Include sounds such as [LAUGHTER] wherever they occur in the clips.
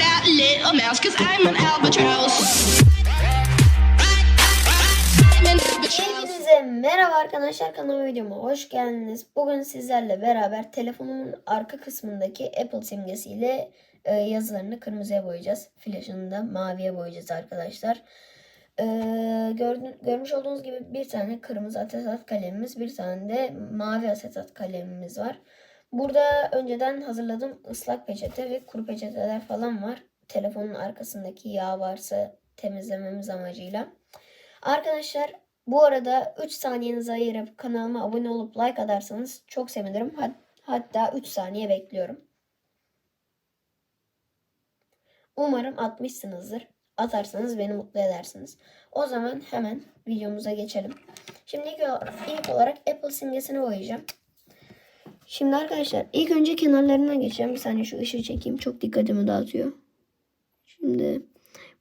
that little mouse, cause I'm an albatross. Hepinize merhaba arkadaşlar kanalıma videoma hoş geldiniz. Bugün sizlerle beraber telefonumun arka kısmındaki Apple simgesiyle e, yazılarını kırmızıya boyayacağız. Flaşını da maviye boyayacağız arkadaşlar. E, gördün, görmüş olduğunuz gibi bir tane kırmızı asetat kalemimiz, bir tane de mavi asetat kalemimiz var. Burada önceden hazırladığım ıslak peçete ve kuru peçeteler falan var. Telefonun arkasındaki yağ varsa temizlememiz amacıyla. Arkadaşlar bu arada 3 saniyenizi ayırıp kanalıma abone olup like atarsanız çok sevinirim. Hat- Hatta 3 saniye bekliyorum. Umarım atmışsınızdır. Atarsanız beni mutlu edersiniz. O zaman hemen videomuza geçelim. Şimdi ilk olarak, Apple simgesini boyayacağım. Şimdi arkadaşlar ilk önce kenarlarından geçeceğim. Bir saniye şu ışığı çekeyim. Çok dikkatimi dağıtıyor. Şimdi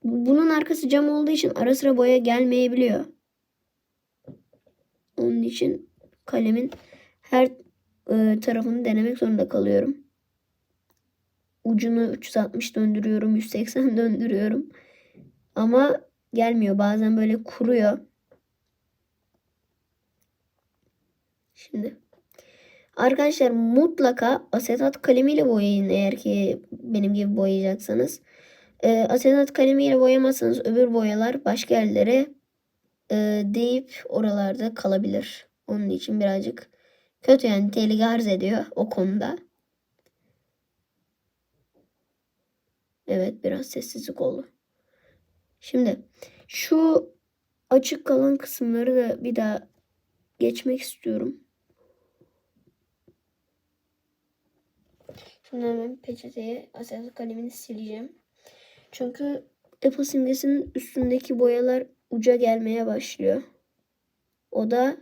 bu- bunun arkası cam olduğu için ara sıra boya gelmeyebiliyor. Onun için kalemin her e, tarafını denemek zorunda kalıyorum. Ucunu 360 döndürüyorum, 180 [LAUGHS] döndürüyorum. Ama gelmiyor. Bazen böyle kuruyor. Şimdi arkadaşlar mutlaka asetat kalemiyle boyayın eğer ki benim gibi boyayacaksanız. E, asetat kalemiyle boyamazsanız öbür boyalar başka yerlere e, deyip oralarda kalabilir. Onun için birazcık kötü yani tehlike arz ediyor o konuda. Evet biraz sessizlik oldu. Şimdi şu açık kalan kısımları da bir daha geçmek istiyorum. Şimdi hemen peçeteye asetat kalemini sileceğim. Çünkü Apple simgesinin üstündeki boyalar uca gelmeye başlıyor. O da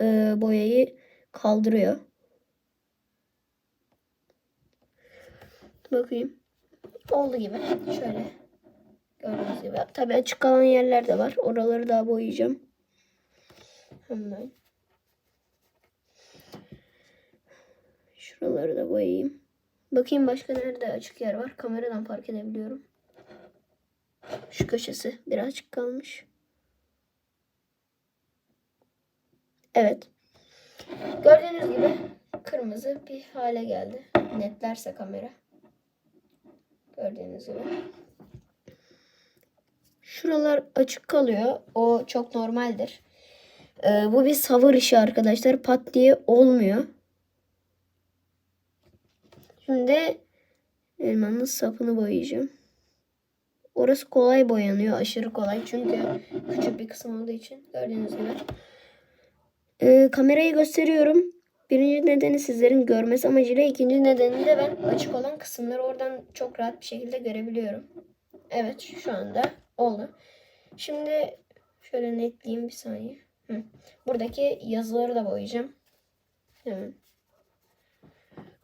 e, boyayı kaldırıyor. Bakayım. Oldu gibi. Şöyle. Gördüğünüz gibi. Tabii açık kalan yerler de var. Oraları daha boyayacağım. Hemen. Şuraları da boyayayım. Bakayım başka nerede açık yer var. Kameradan fark edebiliyorum. Şu köşesi birazcık kalmış. Evet. Gördüğünüz gibi kırmızı bir hale geldi. Netlerse kamera. Gördüğünüz gibi. Şuralar açık kalıyor. O çok normaldir. Ee, bu bir savur işi arkadaşlar. Pat diye olmuyor. Şimdi elmanın sapını boyayacağım. Orası kolay boyanıyor. Aşırı kolay. Çünkü küçük bir kısım olduğu için. Gördüğünüz gibi. Ee, kamerayı gösteriyorum. Birinci nedeni sizlerin görmesi amacıyla. ikinci nedeni de ben açık olan kısımları oradan çok rahat bir şekilde görebiliyorum. Evet şu anda oldu. Şimdi şöyle netleyeyim bir saniye. Hı. Buradaki yazıları da boyayacağım. Hemen.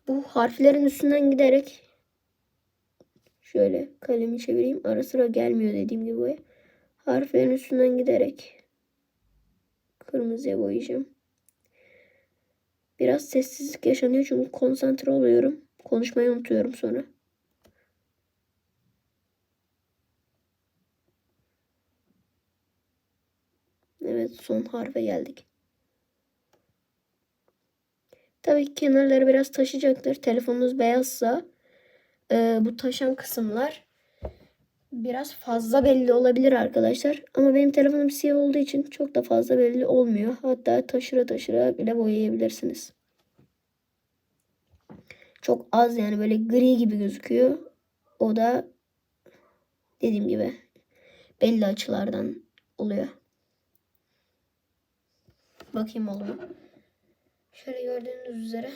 Bu harflerin üstünden giderek şöyle kalemi çevireyim. Ara sıra gelmiyor dediğim gibi boya. Harflerin üstünden giderek kırmızıya boyayacağım. Biraz sessizlik yaşanıyor çünkü konsantre oluyorum. Konuşmayı unutuyorum sonra. Evet son harfe geldik. Tabii ki kenarları biraz taşacaktır. Telefonunuz beyazsa e, bu taşan kısımlar biraz fazla belli olabilir arkadaşlar. Ama benim telefonum siyah olduğu için çok da fazla belli olmuyor. Hatta taşıra taşıra bile boyayabilirsiniz. Çok az yani böyle gri gibi gözüküyor. O da dediğim gibi belli açılardan oluyor. Bakayım oldu mu? Şöyle gördüğünüz üzere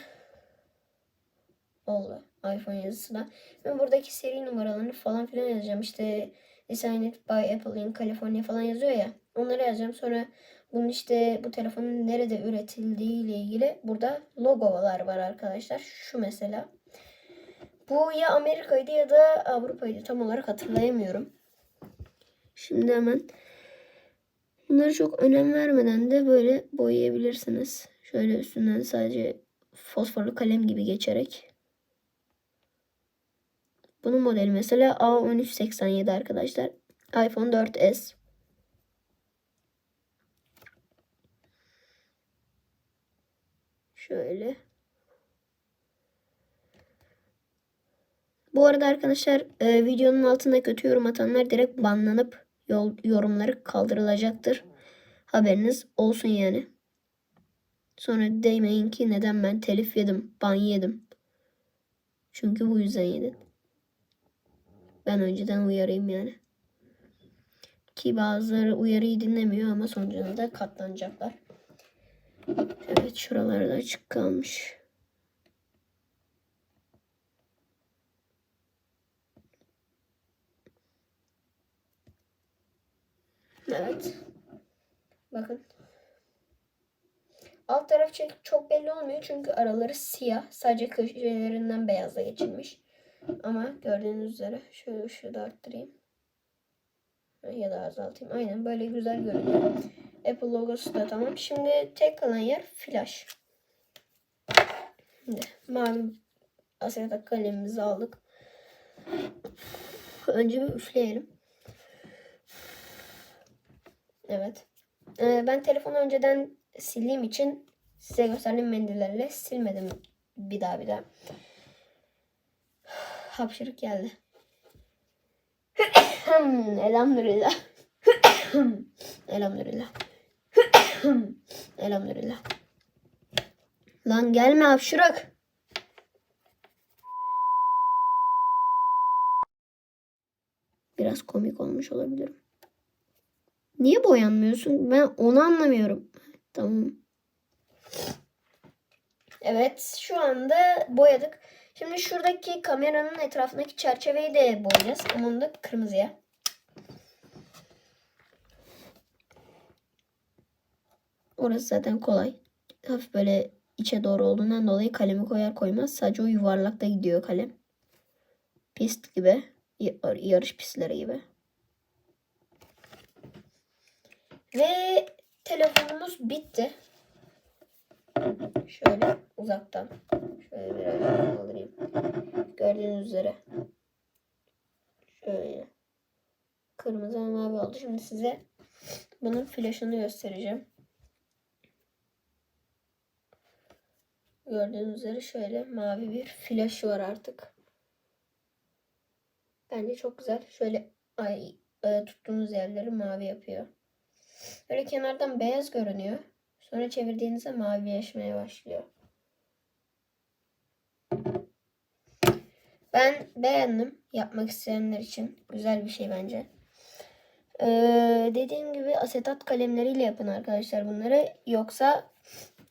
oldu. iPhone yazısı da. Ben buradaki seri numaralarını falan filan yazacağım. İşte Designed by Apple in California falan yazıyor ya. Onları yazacağım. Sonra bunun işte bu telefonun nerede üretildiği ile ilgili burada logolar var arkadaşlar. Şu mesela. Bu ya Amerika'ydı ya da Avrupa'ydı. Tam olarak hatırlayamıyorum. Şimdi hemen bunları çok önem vermeden de böyle boyayabilirsiniz. Şöyle üstünden sadece fosforlu kalem gibi geçerek. Bunun modeli mesela A1387 arkadaşlar. iPhone 4S. Şöyle. Bu arada arkadaşlar e, videonun altında kötü yorum atanlar direkt banlanıp yol, yorumları kaldırılacaktır. Haberiniz olsun yani. Sonra demeyin ki neden ben telif yedim, ban yedim. Çünkü bu yüzden yedim. Ben önceden uyarayım yani. Ki bazıları uyarıyı dinlemiyor ama sonucunda da katlanacaklar. Evet şuralarda açık kalmış. Evet. Bakın. Alt taraf çok belli olmuyor çünkü araları siyah. Sadece köşelerinden beyazla geçilmiş. Ama gördüğünüz üzere şöyle ışığı da arttırayım. Ya da azaltayım. Aynen böyle güzel görünüyor. Apple logosu da tamam. Şimdi tek kalan yer flash. Şimdi mavi asetat kalemimizi aldık. Önce bir üfleyelim. Evet. Ee, ben telefonu önceden sildiğim için size gösterdiğim mendillerle silmedim bir daha bir daha. Hapşırık geldi. [COUGHS] Elhamdülillah. [COUGHS] Elhamdülillah. [COUGHS] Elhamdülillah. Lan gelme hapşırık. Biraz komik olmuş olabilirim. Niye boyanmıyorsun? Ben onu anlamıyorum. Tamam. Evet şu anda boyadık. Şimdi şuradaki kameranın etrafındaki çerçeveyi de boyayacağız. Ama onu da kırmızıya. Orası zaten kolay. Hafif böyle içe doğru olduğundan dolayı kalemi koyar koymaz. Sadece o yuvarlakta gidiyor kalem. Pist gibi. Yarış pistleri gibi. Ve telefonumuz bitti. Şöyle uzaktan. Şöyle biraz kaldırayım. Gördüğünüz üzere. Şöyle. Kırmızı ve mavi oldu. Şimdi size bunun flaşını göstereceğim. Gördüğünüz üzere şöyle mavi bir flaşı var artık. Bence çok güzel. Şöyle ay, e, tuttuğunuz yerleri mavi yapıyor. Böyle kenardan beyaz görünüyor. Sonra çevirdiğinizde mavileşmeye başlıyor. Ben beğendim. Yapmak isteyenler için. Güzel bir şey bence. Ee, dediğim gibi asetat kalemleriyle yapın arkadaşlar bunları. Yoksa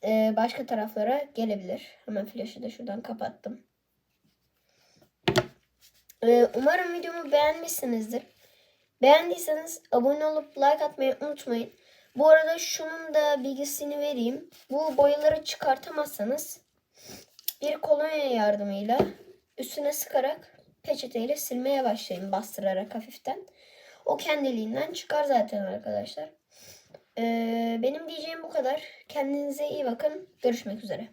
e, başka taraflara gelebilir. Hemen flaşı da şuradan kapattım. Ee, umarım videomu beğenmişsinizdir. Beğendiyseniz abone olup like atmayı unutmayın. Bu arada şunun da bilgisini vereyim. Bu boyaları çıkartamazsanız bir kolonya yardımıyla üstüne sıkarak peçeteyle silmeye başlayın bastırarak hafiften. O kendiliğinden çıkar zaten arkadaşlar. Ee, benim diyeceğim bu kadar. Kendinize iyi bakın. Görüşmek üzere.